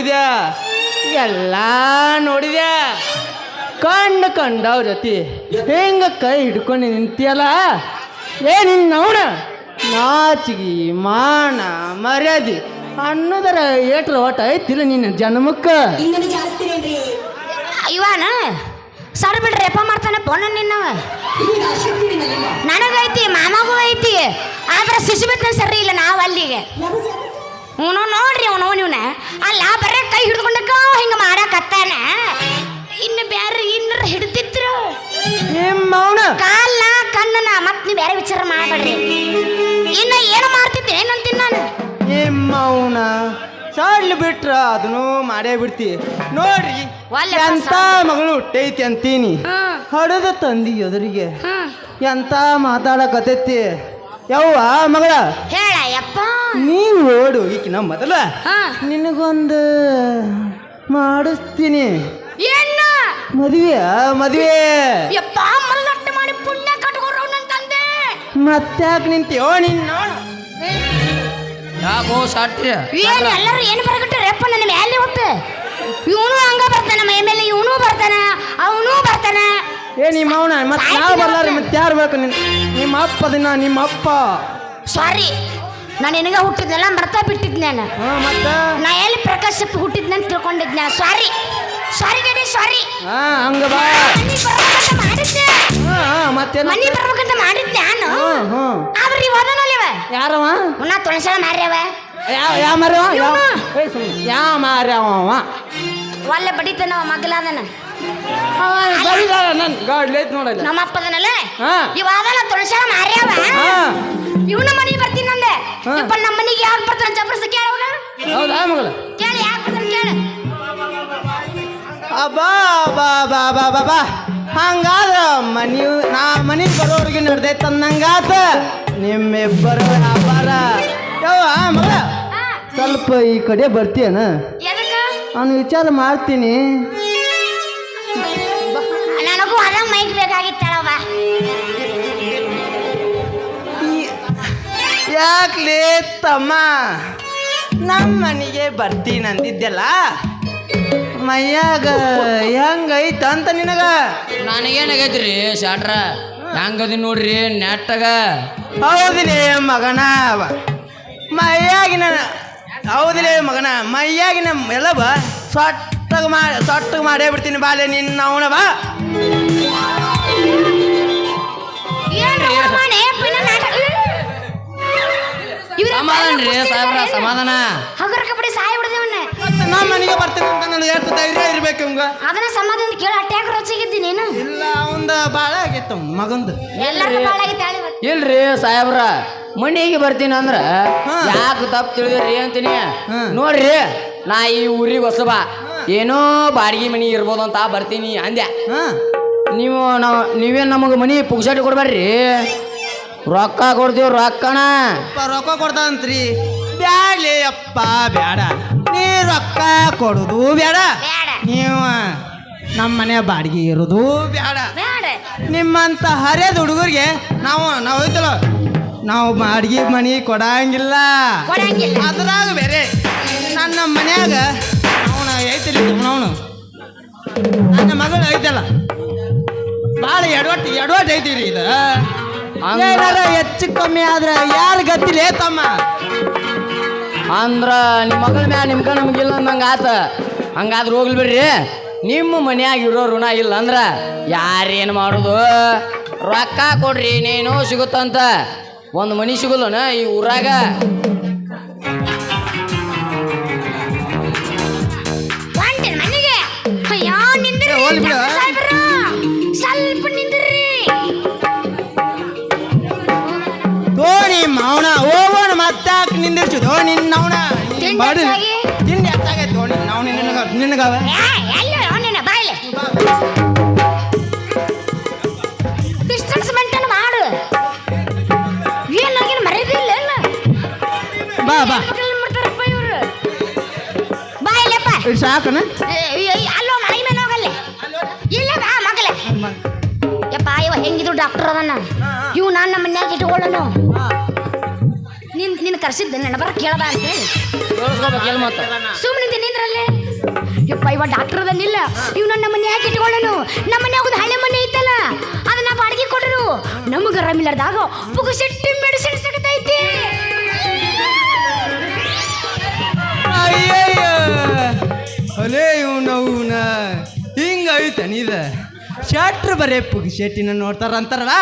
ನೋಡಿದ್ಯಾ? ಎಲ್ಲ ನೋಡಿದ್ಯಾ? ಕಣ್ಣು ಕಂಡವ್ರ ಜೊತೆ ಹೆಂಗ ಕೈ ಹಿಡ್ಕೊಂಡು ನಿಂತಿಯಲ್ಲ? ಏ ನೋಡ ನಾಚಿಗಿ ನಾಚಿಗೆ ಮಾನ ಮರ್ಯಾದೆ ಅನ್ನೋದರ ಏಟ್ರ ಓಟ ಐತಿಲ್ಲ ನಿನ್ನ ಜನ್ಮಕ್ಕೆ. ಇವನ? ಸರ್ ಬಿಡ್ರಿ ರೆಪ ಮಾಡ್ತಾನೆ ಪೋನ ನಿನ್ನವ. ನನಗೈತಿ ಮಾಮಗೂ ಐತಿ. ಆದ್ರೆ ಶಿಶು ಬಿತ್ತನೆ ಸರಿ ಇಲ್ಲ ನಾವು ಅಲ್ಲಿಗೆ ಅವನು ನೋಡ್ರಿ ಅವನು ನೀವ್ನ ಅಲ್ಲ ಬರೇ ಕೈ ಹಿಡ್ಕೊಂಡಕ್ಕ ಹಿಂಗೆ ಮಾಡಕತ್ತಾನ. ಇನ್ನು ಬೇರೆ ಇನ್ನರ ಹಿಡ್ದಿದ್ರು? ಕಾಲ ಕಣ್ಣನ ಮತ್ತೆ ನೀವು ಬೇರೆ ವಿಚಾರ ಮಾಡಬೇಡ್ರಿ. ಇನ್ನು ಏನು ಮಾಡ್ತಿದ್ದೆ ಏನಂತೀನಿ ನಾನು? ನಿಮ್ಮವನ ಸಾಡ್ಲಿ ಬಿಟ್ರ ಅದನ್ನು ಮಾಡೇ ಬಿಡ್ತಿ. ನೋಡ್ರಿ ಎಂತ ಮಗಳು ಹುಟ್ಟೈತಿ ಅಂತೀನಿ. ಹಡದ ತಂದಿ ಎದುರಿಗೆ. ಎಂತ ಮಾತಾಡಕತೈತಿ ಯವ್ವ ಮಗಳ. ಹೇಳ ಯಪ್ಪ ನೀವು ಓಡು ಈಕಿನ ಮೊದಲ. ಹಾ. ನಿನಗೊಂದು ಮಾಡಿಸ್ತೀನಿ. ಏನ? ಮದುವೆ ಮದುವೆ. ಯಪ್ಪ ಮಲ್ಲಟ್ಟ ಮಾಡಿ ಪುಣ್ಯ ಕಟ್ಕೊರೋ ನನ್ ತಂದೆ. ಮತ್ತ್ಯಾಕೆ ನಿಂತೀಯೋ ನಿನ್ನ ಯಾಕೋ ಸಾಟ್ರಿ? ಏನ್ ಎಲ್ಲರೂ ಏನು ಬರಗಟ್ಟಾರಪ್ಪ ನನ್ನ ಮೇಲೆ ಹೊತ್ತು ಇವನು ಹಂಗ ಬರ್ತಾನ ಮೈ ಮೇಲೆ ಇವನು ಬರ್ತಾನ ಅವನು ಬರ್ತಾನ. ಏ ನಿಮ್ಮ ಅವನ ಮತ್ತೆ ಯಾವ ಬರ್ಲಾರ ಮತ್ತೆ. ಯಾರು ಬೇಕು ನಿನ್? ನಿಮ್ಮ ಅಪ್ಪ ದಿನ ನಿಮ್ಮ ಅಪ್ಪ. ಸಾರಿ ನಾನು ನಿನಗೆ ಹುಟ್ಟಿದ್ನೆಲ್ಲ ಮರ್ತಾ ಬಿಟ್ಟಿದ್ನೆ ನಾನು. ಹಾ ಮತ್ತ? ನಾ ಎಲ್ಲಿ ಪ್ರಕಾಶಪ್ಪ ಹುಟ್ಟಿದ್ನೆ ಅಂತ ತಿಳ್ಕೊಂಡಿದ್ನ? ಸಾರಿ ಸಾರಿ ಡ್ಯಾಡಿ ಸಾರಿ ಹಾ ಹಂಗ ಬಾ. ಮನಿ ಬರ್ಬೇಕಂತ ಮಾಡಿದ್ದೆ ಹಾ ಹಾ ಮತ್ತೇನ? ಮನಿ ಬರ್ಬೇಕಂತ ಮಾಡಿದ್ದೆ ನಾನು. ಹ್ಮ್ ಹ್ಮ್ ಆದ್ರೆ ಇವ? ಅದನಲ್ಲಿವ ಯಾರವ ಉನ್ನ ತುಳಸಳ ಮಾರ್ಯವ ಯಾವ ಯಾವ ಮಾರ್ಯವ ಯಾವ ಏ ಸುಮ್ನೆ. ಯಾವ ಮಾರ್ಯವ ಅವ ಒಳ್ಳೆ ಬಡಿತನ ಮಗಲಾದನ. ಬರಿದಾರ ನನ್. ಗಾಡ್ಲಿ ಐತ್ ನೋಡಲ್ಲ. ನಮ್ಮ ಅಪ್ಪದನಲ್ಲ? ಹಾ. ಹಾ. ಇವನ ಮನೆಗೆ ಬರ್ತೀನಿ ನಂದೆ. ಹಾ. ಯಪ್ಪ ನಮ್ಮ ಮನೆಗೆ ಯಾರು ಬರ್ತಾನೆ ಜಬರ್ಸ ಕೇಳವನ ಹೌದಾ ಮಗಳ? ಕೇಳಿ ಯಾಕೆ ಬರ್ತಾನೆ ಕೇಳು. ಅಬ್ಬಾ ಬಾ ಬಾ ಬಾ ಬಾ ಬಾ ಹಂಗಾದ್ರ ಮನಿ ನಾ ಮನಿಗೆ ಬರೋರಿಗೆ ನಡ್ದೈತೆ ನಿಮ್ಮಿಬ್ಬರು ವ್ಯಾಪಾರ. ಯವ್ವ ಮಗಳ? ಹಾ, ಸ್ವಲ್ಪ ಈ ಕಡೆ ಬರ್ತೀಯನ? ಎದಕ್ಕ? ಅವನು ವಿಚಾರ ಮಾಡ್ತೀನಿ. ನನಗೂ ಅದ ಮೈಕ್ ಬೇಕಾಗಿತ್ತಳವ ಯಾಕ್ಲೇ ತಮ್ಮ? ನಮ್ಮ ಮನೆಗೆ ಬರ್ತೀನಿ ಅಂದಿದ್ದೆಲ್ಲ? ಮೈಯಾಗ ಹೆಂಗೈತ ಅಂತ ನಿನಗ? ನನಗೇನಾಗೈತ್ರಿ ಶಾಟ್ರ? ಹೆಂಗದಿ ನೋಡ್ರಿ ನೆಟ್ಟಗ? ಹೌದಿಲೇ ಮಗನ. ಮೈಯಾಗಿನ ಹೌದಿಲೇ ಮಗನ ಮೈಯಾಗಿನ ಎಲ್ಲವ ಸೊಟ್ಟಗ ಮಾಡಿ ಸೊಟ್ಟಗ ಮಾಡೇ ಬಿಡ್ತೀನಿ ಬಾಲೆ ನಿನ್ನ ಅವನ ಬಾ. ಸಮಾಧಾನ ರೀ ಸಾಹೇಬ್ರ ಸಮಾಧಾನ. ಹಗರ ಕಬಡ್ಡಿ ಸಾಯಿ ಬಿಡದೇವನ್ನ ಮತ್ತೆ ನಮ್ಮ ಮನೆಗೆ ಬರ್ತೀನಿ ಅಂತ ನನಗೆ ಎಷ್ಟು ಧೈರ್ಯ ಇರ್ಬೇಕು ಇವಂಗ ಅದನ್ನ ಸಮಾಧಾನ ಕೇಳ ಅಟ್ಯಾಕ ರೊಚ್ಚಿಗಿದ್ದಿ ನೀನು. ಇಲ್ಲ ಅವಂದ ಮಗಂದು. ಬಾಳ ಆಗಿತ್ತು ಹೇಳಿ ಇಲ್ರಿ ಸಾಹೇಬ್ರ ಮನೆಗೆ ಬರ್ತೀನಿ ಅಂದ್ರ ಯಾಕ ಯಾಕೆ ತಪ್ಪು ತಿಳಿದ್ರಿ ಅಂತೀನಿ. ನೋಡ್ರಿ ನಾ ಈ ಊರಿಗೆ ಹೊಸಬ. ಏನೋ ಬಾಡಿಗೆ ಮನಿ ಇರ್ಬೋದು ಅಂತ ಬರ್ತೀನಿ ಅಂದ್ಯ ಹಾಂ. ನೀವು ನಾವು ನೀವೇನು ನಮಗೆ ಮನಿ ಪುಗ್ಸಾಟಿ ಕೊಡ್ಬೇಡ್ರಿ ರೊಕ್ಕ ಕೊಡ್ತೀವಿ ರೊಕ್ಕಣ ರೊಕ್ಕ ಕೊಡ್ತಾನಂತ್ರಿ. ಬ್ಯಾಡ್ಲಿ ಅಪ್ಪ ಬ್ಯಾಡ. ನೀ ರೊಕ್ಕ ಕೊಡುದು ಬೇಡ ಬೇಡ ನೀವು ನಮ್ಮ ಮನೆ ಬಾಡಿಗೆ ಇರೋದು ಬೇಡ ಬೇಡ ನಿಮ್ಮಂತ ಹರಿಯದ ಹುಡುಗರಿಗೆ ನಾವು ನಾವು ಐತಲ್ಲ ನಾವು ಬಾಡಿಗೆ ಮನಿ ಕೊಡಂಗಿಲ್ಲ. ಕೊಡಂಗಿಲ್ಲ. ಅದ್ರಾಗ ಬೇರೆ ನನ್ನ ಮನ್ಯಾಗ ಐತಿಲ್ಲ ಅವನು ನನ್ನ ಮಗಳು ಐತಲ್ಲ. ಭಾಳ ಎಡವಟ್ಟು ಎಡವಟ್ಟು ಐತಿರಿ ಇದು. ಹೆಚ್ಚು ಕಮ್ಮಿ ಆದ್ರೆ ಯಾರು ಗತಿಲೇ ತಮ್ಮ? ಅಂದ್ರ ನಿಮ್ಮ ಮಗಳ ಮ್ಯಾ ನಿಮ್ಗ ನಮ್ಗಿಲ್ಲ ಅಂದಂಗ ಆತ. ಹಂಗಾದ್ರೆ ಹೋಗ್ಲಿ ಬಿಡ್ರಿ. ನಿಮ್ಮ ಮನ್ಯಾಗ ಇರೋ ಋಣ ಇಲ್ಲ ಅಂದ್ರ ಯಾರೇನು ಮಾಡೋದು? ರೊಕ್ಕ ಕೊಡ್ರಿ ಇನ್ನೇನೋ ಸಿಗುತ್ತಂತ. ಒಂದು ಮನಿ ಸಿಗಲ್ಲನ ಈ ಊರಾಗ? ಬಾಡಿ. ಹೆಚ್ಚಾಗಿ? ಹೆಚ್ಚಾಗೈತೆ ನಾವು ನಿನಗ ನಿನಗವ ಏ, ಎಲ್ಲೋ ನಿನ್ನ ಬಾಯ್ಲೆ ಡಿಸ್ಟೆನ್ಸ್ ಮೇಂಟೈನ್ ಮಾಡು. ಏನಾಗಿನ ಮರ್ಯಾದಿಲ್ಲ ಇಲ್ಲ ಬಾ ಬಾ. ಮಾಡ್ತಾರಪ್ಪ ಇವ್ರು? ಬಾಯ್ಲೆಪ್ಪ ಇದು ಸಾಕನ? ಏ, ಏ, ಏ, ಅಲ್ಲೋ ಮೈ ಮೇಲೆ ಹೋಗಲ್ಲ. ಇಲ್ಲ ಬಾ ಮಗಲೇ. ಯಪ್ಪ ಇವ ಹೆಂಗಿದ್ರು ಡಾಕ್ಟರ್ ಅದನ್ನ. ಇವ್ ನಾನು ನಮ್ಮ ಮನ್ಯಾಗ ಇಟ್ಕೊಳ್ಳನು. ಕರ್ಸಿದ್ದ ನನ್ನ ಬರ ಕೇಳಬಾ ಅಂತ ಹೇಳಿ. ಕೇಳಿಸ್ಕೋಬೇಕು ಮತ್ತೆ? ಸುಮ್ಮನೆ ತಿನ್ನಿದ್ರಲ್ಲೇ ಯಪ್ಪ ಇವ ಡಾಕ್ಟರ್ ಅದನ್ನಿಲ್ಲ ಇವ್ ನನ್ನ ಮನೆ ಯಾಕೆ ಇಟ್ಕೊಳ್ಳನು? ನಮ್ಮ ಮನೆ ಹೋಗುದು ಹಳೆ ಮನೆ ಐತಲ್ಲ? ಅದನ್ನ ಬಾಡಿಗೆ ಕೊಡರು. ನಮಗ ಆರಾಮಿಲ್ಲದಾಗ ಪುಗುಸೆಟ್ಟಿ ಮೆಡಿಸಿನ್ ಸಿಗತೈತಿ. ಅಲೇ ಅಲೇ ಇವನವನ ಹಿಂಗೈತೆ ನೀದ ಶೆಟ್ರ್ ಬರೇ ಪುಗಿ ಶೆಟ್ಟಿನ ನೋಡ್ತಾರ ಅಂತಾರಲ್ಲ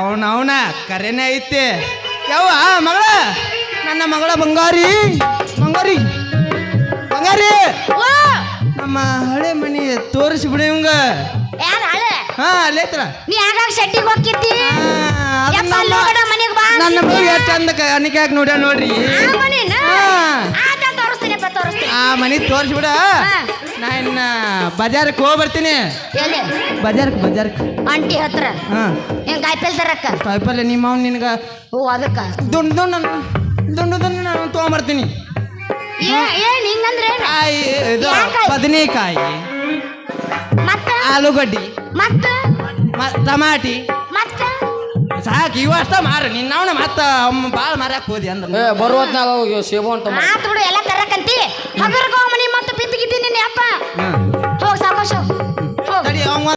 ಅವನ ಅವನ ಕರೆನೇ ಐತೆ. ಯಾವ ಮಗಳ. ನನ್ನ ಮಗಳ ಬಂಗಾರಿ. ಬಂಗಾರಿ. ಬಂಗಾರಿ. ನಮ್ಮ ಹಳೆ ಮನಿ ತೋರಿಸಿ ಬಿಡಿ ಇವಂಗ. ಯಾರ ಹಳೆ? ಹಾ ಅಲ್ಲೇತ್ರ ನೀ ಯಾವಾಗ ಶೆಟ್ಟಿಗೆ ಹೋಗಿದ್ದಿ ಯಪ್ಪ ಲೋಗಡ ಮನೆಗೆ ಬಾ. ನನ್ನ ಮಗ ಎಷ್ಟು ಚಂದ ಅನಿಕೆ ಹಾಕಿ ನೋಡ್ಯ ನೋಡ್ರಿ. ಆ ಮನಿ ತೋರಿಸ್ತೀನಿ ಆ ಮನಿ ತೋರಿಸ್ಬಿಡ ನಾ ಇನ್ನ ಬಜಾರಕ್ಕೆ ಹೋಗಿ ಬರ್ತೀನಿ. ಎಲ್ಲಿ? ಬಜಾರ್ಕ್ ಬಜಾರ್ಕ್. ಆಂಟಿ ಹತ್ರ. ಹಾ. ಏನ್ ಕಾಯಿಪಲ್ ತರಕ್ಕ? ಕಾಯಿಪಲ್ಲೆ ನಿಮ್ಮ ಅವ್ನು ನಿನಗ. ಓ ಅದಕ್ಕ. ದುಂಡು ದುಂಡು ದುಂಡು ದುಂಡು ನಾನು ತೊಗೊಂಬರ್ತೀನಿ. ಏನ್? ಹಿಂಗಂದ್ರೆ? ಕಾಯಿ ಇದು ಯಾಕಾಯಿ? ಬದನೆಕಾಯಿ. ಮತ್ತ? ಆಲೂಗಡ್ಡಿ. ಮತ್ತ? ಮ- ಟಮಾಟಿ. ಮತ್ತ? ಸಾಕು ಇವು ಅಷ್ಟ ಮಾರು. ನಿನ್ನ ಅವನ ಮತ್ತ ಭಾಳ ಮಾರ್ಯಾಕ ಹೋದಿ ಅಂದ್ರೆ. ಏ ಬರುವತ್ನಾಗ ಸೇಬು ಅಂತ ಆತ್ ಬಿಡು ಎಲ್ಲ ತರಕಂತಿ ಹಗರ್ಗೋ ಮನಿ ಮತ್ತೆ ಬಿದ್ದಿಗಿದ್ದೀನಿ ನಿನ್ನ ಅಪ್ಪ ಹ್ಮ್.